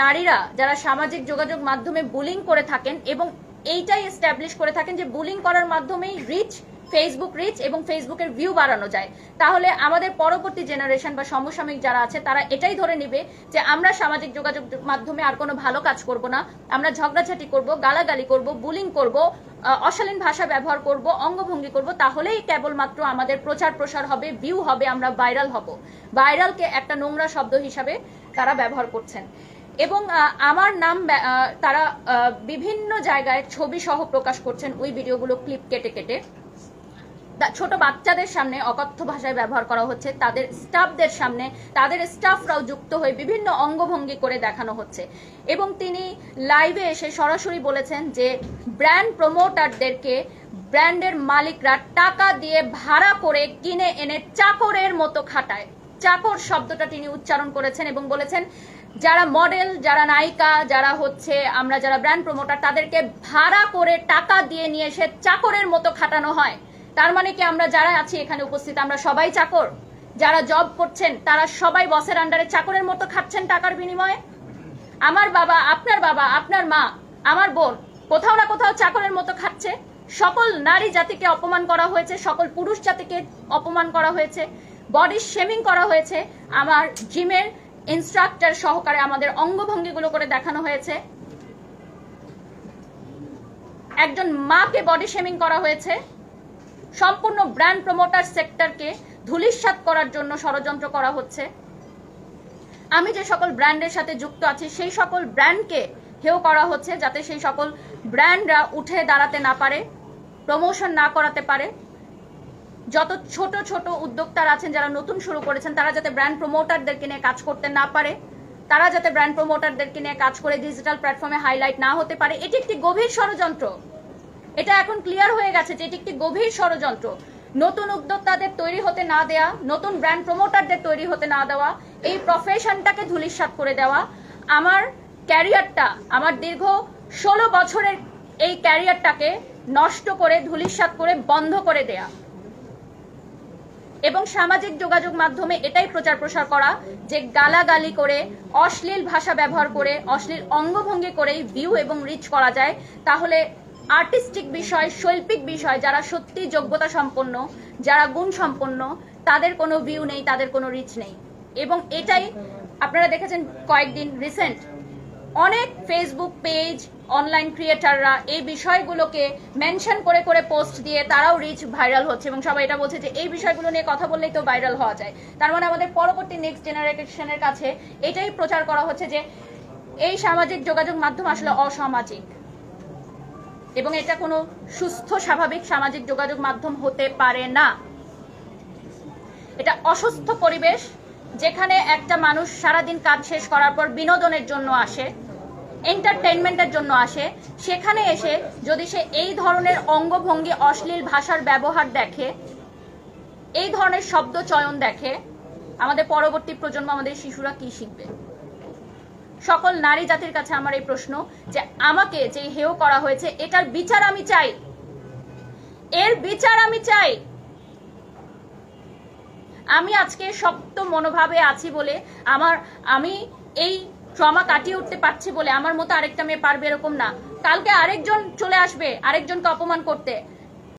নারীরা যারা সামাজিক যোগাযোগ মাধ্যমে বুলিং করে থাকেন এবং এইটাই এস্টাবলিশ করে থাকেন যে বুলিং করার মাধ্যমেই রিচ ফেসবুক রিচ এবং ফেসবুকের ভিউ বাড়ানো যায়। তাহলে আমাদের পরবর্তী জেনারেশন বা সমসাময়িক যারা আছে, তারা এটাই ধরে নিবে যে আমরা সামাজিক যোগাযোগ মাধ্যমে আর কোনো ভালো কাজ করব না। আমরা ঝগড়াঝাটি করব, গালাগালি করব, বুলিং করব অশালীন ভাষা ব্যবহার করব, অঙ্গভঙ্গি করব, তাহলেই কেবলমাত্র আমাদের প্রচার প্রসার হবে ভিউ হবে, আমরা ভাইরাল হব। ভাইরালকে একটা নোংরা শব্দ হিসাবে তারা ব্যবহার করছেন। এবং আমার নাম তারা বিভিন্ন জায়গায় ছবি সহ প্রকাশ করছেন, ওই ভিডিওগুলো ক্লিপ কেটে কেটে। ছোট বাচ্চাদের সামনে অকথ্য ভাষায় ব্যবহার করা হচ্ছে, তাদের স্টাফদের সামনে, তাদের স্টাফরাও যুক্ত হয়ে বিভিন্ন অঙ্গভঙ্গি করে দেখানো হচ্ছে। এবং তিনি লাইভে এসে সরাসরি বলেছেন যে ব্র্যান্ড প্রমোটারদেরকে ব্র্যান্ডের মালিকরা টাকা দিয়ে ভাড়া করে কিনে এনে চাকরের মতো খাটায়। চাকর শব্দটা তিনি উচ্চারণ করেছেন এবং বলেছেন, যারা মডেল যারা নায়িকা, যারা হচ্ছে আমরা যারা ব্র্যান্ড প্রমোটার তাদেরকে ভাড়া করে টাকা দিয়ে নিয়ে এসে চাকরের মতো খাটানো হয়। তার মানে কি আমরা যারা আছি এখানে উপস্থিত, আমরা সবাই চাকর? যারা জব করছেন, তারা সবাই বসের আন্ডারে চাকরের মতো খাচ্ছেন টাকার বিনিময়ে? আমার বাবা, আপনার বাবা, আপনার মা, আমার বোন, কোথাও না কোথাও চাকরের মতো খাচ্ছে। সকল নারী জাতিকে অপমান করা হয়েছে, সকল পুরুষ জাতিকে অপমান করা হয়েছে বডি শেমিং করা হয়েছে। আমার জিমের ইনস্ট্রাক্টর সহকারে আমাদের অঙ্গভঙ্গিগুলো করে দেখানো হয়েছে। একজন মাকে বডি শেমিং করা হয়েছে। সম্পূর্ণ ব্র্যান্ড প্রমোটার সেক্টরকে ধূলিসাৎ করার জন্য ষড়যন্ত্র করা হচ্ছে। আমি যে সকল ব্র্যান্ডের সাথে যুক্ত আছি, সেই সকল ব্র্যান্ডকে হেও করা হচ্ছে যাতে সেই সকল ব্র্যান্ডরা উঠে দাঁড়াতে না পারে প্রমোশন না করাতে পারে। যত ছোট ছোট উদ্যোক্তারা আছেন, যারা নতুন শুরু করেছেন, তারা যাতে ব্র্যান্ড প্রমোটারদেরকে নিয়ে কাজ করতে না পারে, তারা যাতে ব্র্যান্ড প্রমোটারদেরকে নিয়ে কাজ করে ডিজিটাল প্ল্যাটফর্মে হাইলাইট না হতে পারে, এটি একটি গভীর ষড়যন্ত্র। এটা এখন ক্লিয়ার হয়ে গেছে যে এটি একটি গভীর ষড়যন্ত্র। নতুন উদ্যোক্তাদের তৈরি হতে না দেয়া, নতুন ব্র্যান্ড প্রমোটারদের তৈরি হতে না দেওয়া, এই প্রফেশনটাকে ধূলিসাৎ করে দেওয়া, আমার ক্যারিয়ারটা, আমার দীর্ঘ ষোলো বছরের এই ক্যারিয়ারটাকে নষ্ট করে, ধূলিসাৎ করে, বন্ধ করে দেয়া। এবং সামাজিক যোগাযোগ মাধ্যমে এটাই প্রচার প্রসার করা যে গালাগালি করে, অশ্লীল ভাষা ব্যবহার করে, অশ্লীল অঙ্গভঙ্গি করেই ভিউ এবং রিচ করা যায়, তাহলে আর্টিস্টিক বিষয়, শৈল্পিক বিষয়, যারা সত্যি যোগ্যতা সম্পন্ন, যারা গুণ সম্পন্ন, তাদের কোনো ভিউ নেই, তাদের কোনো রিচ নেই। এবং এটাই আপনারা দেখেছেন কয়েকদিন রিসেন্ট অনেক ফেসবুক পেজ অনলাইন ক্রিয়েটাররা এই বিষয়গুলোকে মেনশন করে করে পোস্ট দিয়ে তারাও রিচ ভাইরাল হচ্ছে এবং সবাই এটা বলছে যে, এই বিষয়গুলো নিয়ে কথা বললেই তো ভাইরাল হওয়া যায়। তার মানে আমাদের পরবর্তী নেক্সট জেনারেশনের কাছে এটাই প্রচার করা হচ্ছে যে, এই সামাজিক যোগাযোগ মাধ্যম আসলে অসামাজিক। এবং এটা কোনো সুস্থ, স্বাভাবিক সামাজিক যোগাযোগ মাধ্যম হতে পারে না। এটা অসুস্থ পরিবেশ, যেখানে একটা মানুষ সারাদিন কাজ শেষ করার পর বিনোদনের জন্য আসে এন্টারটেনমেন্টের জন্য আসে, সেখানে এসে যদি সে এই ধরনের অঙ্গভঙ্গি অশ্লীল ভাষার ব্যবহার দেখে, এই ধরনের শব্দ চয়ন দেখে, আমাদের পরবর্তী প্রজন্ম, আমাদের শিশুরা কি শিখবে? সকল নারী জাতির কাছে আমার এই প্রশ্ন যে আমাকে যে হেয় করা হয়েছে, এটার বিচার আমি চাই। এর বিচার আমি চাই। আমি আজকে শক্ত মনোভাবে আছি বলে আমার, আমি এই ট্রমা কাটিয়ে উঠতে পারছি বলে আমার মতো আরেকটা মেয়ে পারবে এরকম না। কালকে আরেকজন চলে আসবে, আরেকজনকে অপমান করতে।